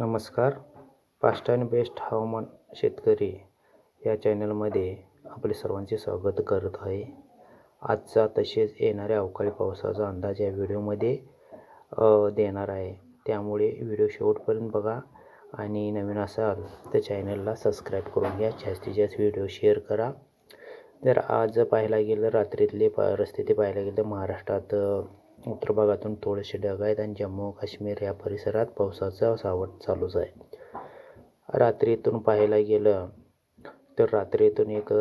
नमस्कार. Fast and best हवामान शेतकरी या चॅनलमध्ये आपले सर्वांचे स्वागत करत आहे. आजचा तसेच येणाऱ्या अवकाळी पावसाचा अंदाज या व्हिडिओमध्ये देणार आहे. त्यामुळे व्हिडिओ शेवटपर्यंत बघा आणि नवीन असाल तर चॅनलला सबस्क्राईब करून घ्या. जास्तीत जास्त व्हिडिओ शेअर करा. जर आज पाहायला गेलं रात्रीतले परिस्थिती पाहायला गेलं तर महाराष्ट्रात उत्तर भागातून थोडेसे ढग आहेत आणि जम्मू काश्मीर या परिसरात पावसाचा सावट चालूच आहे. रात्रीतून पाहायला गेलं तर रात्रीतून एक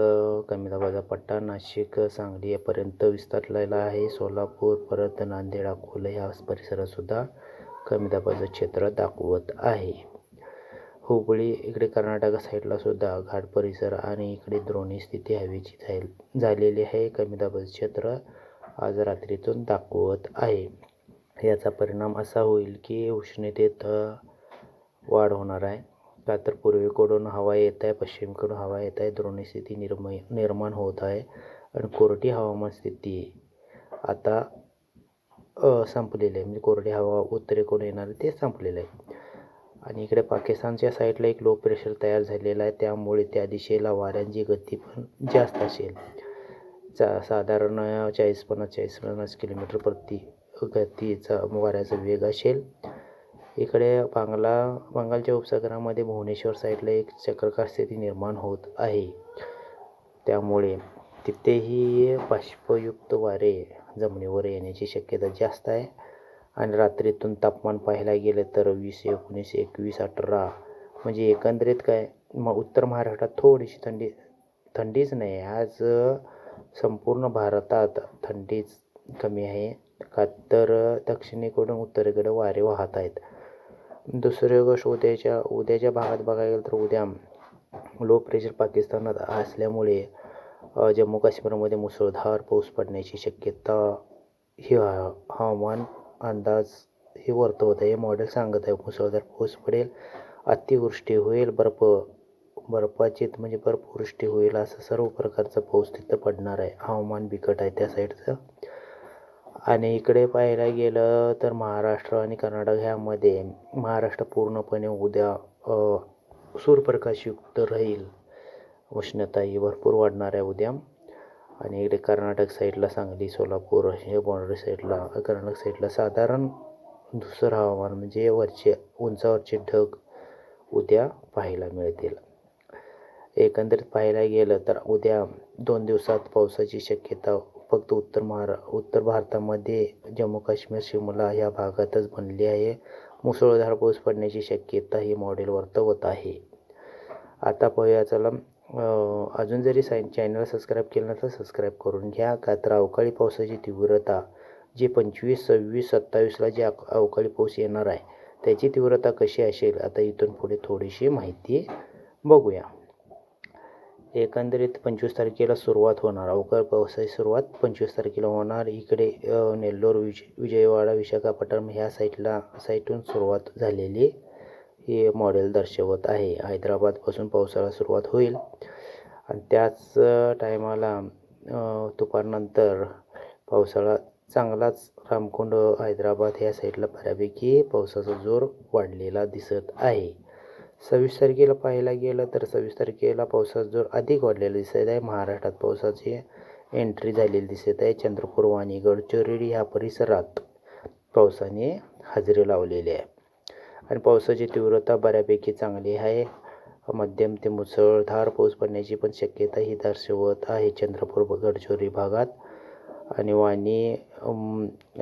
कमी दाबाचा पट्टा नाशिक सांगली यापर्यंत विस्तारलेला आहे. सोलापूर परत नांदेड अकोला या परिसरातसुद्धा कमी दाबाचं क्षेत्र दाखवत आहे. हुबळी इकडे कर्नाटक साईडलासुद्धा घाट परिसर आणि इकडे द्रोणी स्थिती हवेची जाईल झालेली आहे. कमी दाबाचं क्षेत्र आज रात्रीतून दाखवत आहे. याचा परिणाम असा होईल की उष्णतेत वाढ होणार आहे. का तर पूर्वेकडून हवा येत आहे पश्चिमेकडून हवा येत आहे द्रोणी स्थिती निर्मय निर्माण होत आहे आणि कोरडी हवामान स्थिती आता संपलेली आहे. म्हणजे कोरडी हवा उत्तरेकडून येणार ते संपलेलं आहे. आणि इकडे पाकिस्तानच्या साईडला एक लो प्रेशर तयार झालेला आहे. त्यामुळे त्या दिशेला वाऱ्यांची गती पण जास्त असेल. चा साधारण चाळीस पन्नास चाळीस पन्नास किलोमीटर प्रति गतीचा वाऱ्याचा वेग असेल. इकडे बांगला बंगालच्या उपसागरामध्ये भुवनेश्वर साईडला एक चक्रकार स्थिती निर्माण होत आहे. त्यामुळे तिथेही बाष्पयुक्त वारे जमिनीवर येण्याची शक्यता जास्त आहे. आणि रात्रीतून तापमान पाहायला गेलं तर वीस एकोणीस एकवीस अठरा म्हणजे एकंदरीत काय मग उत्तर महाराष्ट्रात थोडीशी थंडी थंडीच नाही. आज संपूर्ण भारतात थंडीच कमी आहे. का तर दक्षिणेकडून उत्तरेकडे वारे वाहत आहेत. दुसरी गोष्ट उद्याच्या उद्याच्या भागात बघायला गेलं तर उद्या लो प्रेशर पाकिस्तानात असल्यामुळे जम्मू काश्मीरमध्ये मुसळधार पाऊस पडण्याची शक्यता ही हवामान अंदाज हे वर्तवत आहे. हे मॉडेल सांगत आहे मुसळधार पाऊस पडेल अतिवृष्टी होईल बर्फ बर्फाचीत म्हणजे बर्फवृष्टी होईल असं सर्व प्रकारचा पाऊस तिथं पडणार आहे. हवामान बिकट आहे त्या साईडचं. आणि इकडे पाहायला गेलं तर महाराष्ट्र आणि कर्नाटक ह्यामध्ये महाराष्ट्र पूर्णपणे उद्या सूर्यप्रकाशयुक्त राहील. उष्णता ही भरपूर वाढणार आहे उद्या. आणि इकडे कर्नाटक साईडला सांगली सोलापूर हे बॉर्डर साईडला कर्नाटक साईडला साधारण दुसरं हवामान म्हणजे वरचे उंचावरचे ढग उद्या पाहायला मिळतील. एकंदरीत पाहायला गेलं तर उद्या दोन दिवसात पावसाची शक्यता फक्त उत्तर महारा उत्तर भारतामध्ये जम्मू काश्मीर शिमला या भागातच बनली आहे. मुसळधार पाऊस पडण्याची शक्यता ही मॉडेल वर्तवत आहे. आता पाहूया चला अजून जरी साय चॅनल सबस्क्राईब केलं तर सबस्क्राईब करून घ्या. का तर अवकाळी पावसाची तीव्रता जी पंचवीस सव्वीस सत्तावीसला जी अवकाळी पाऊस येणार आहे त्याची तीव्रता कशी असेल आता इथून पुढे थोडीशी माहिती बघूया. एकंदरीत पंचवीस तारखेला सुरुवात होणार. अवकाळ पावसाची सुरुवात पंचवीस तारखेला होणार. इकडे नेल्लोर विज विजयवाडा विशाखापट्टणम ह्या साईटला साईटून सुरुवात झालेली हे मॉडेल दर्शवत आहे. हैदराबादपासून पावसाळा सुरुवात होईल. आणि त्याच टायमाला दुपारनंतर पावसाळा चांगलाच रामकुंड हैदराबाद ह्या साईडला बऱ्यापैकी पावसाचा जोर वाढलेला दिसत आहे. सव्वीस तारखेला पाहायला गेलं तर सव्वीस तारखेला पावसाचा जोर अधिक वाढलेला दिसत आहे. महाराष्ट्रात पावसाची एंट्री झालेली दिसत आहे. चंद्रपूर वाणी गडचिरोली ह्या परिसरात पावसाने हजेरी लावलेली आहे. आणि पावसाची तीव्रता बऱ्यापैकी चांगली आहे. मध्यम ते मुसळधार पाऊस पडण्याची पण शक्यता ही दर्शवत आहे चंद्रपूर गडचिरोली भागात. आणि वाणी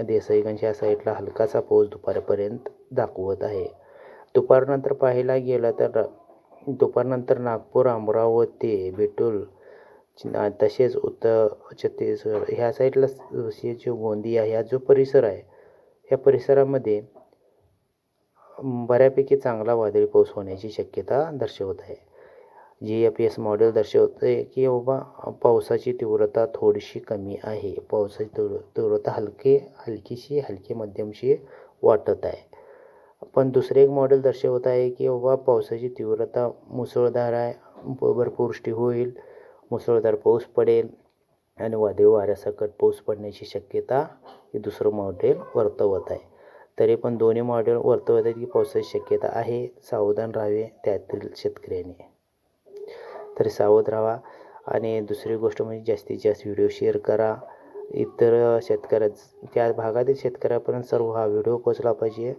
देसाईगंज या साईडला हलकासा पाऊस दुपारपर्यंत दाखवत आहे. दुपारनंतर पाहायला गेलं तर दुपारनंतर नागपूर अमरावती बिटूल तसेच उत्तर छत्तीसगड ह्या साईडला जो गोंदिया ह्या जो परिसर आहे ह्या परिसरामध्ये बऱ्यापैकी चांगला वादळी पाऊस होण्याची शक्यता दर्शवत आहे. जी एफ एस मॉडेल दर्शवते की बाबा पावसाची तीव्रता थोडीशी कमी आहे. पावसाची तीव्र तीव्रता हलकी हलकीशी हलकी मध्यमशी वाटत आहे. पण दुसरे एक मॉडेल दर्शवत आहे की बाबा पावसाची तीव्रता मुसळधार आहे. ब- होईल. मुसळधार पाऊस पडेल. आणि वादळी वाऱ्यासकट पाऊस पडण्याची शक्यता हे दुसरं मॉडेल वर्तवत आहे. तरी पण दोन्ही मॉडेल वर्तवत आहेत की पावसाची शक्यता आहे. सावधान राहावे त्यातील शेतकऱ्यांनी. तरी सावध राहा. आणि दुसरी गोष्ट म्हणजे जास्तीत जास्त व्हिडिओ शेअर करा. इतर शेतकऱ्या त्या भागातील शेतकऱ्यापर्यंत सर्व हा व्हिडिओ पोचला पाहिजे.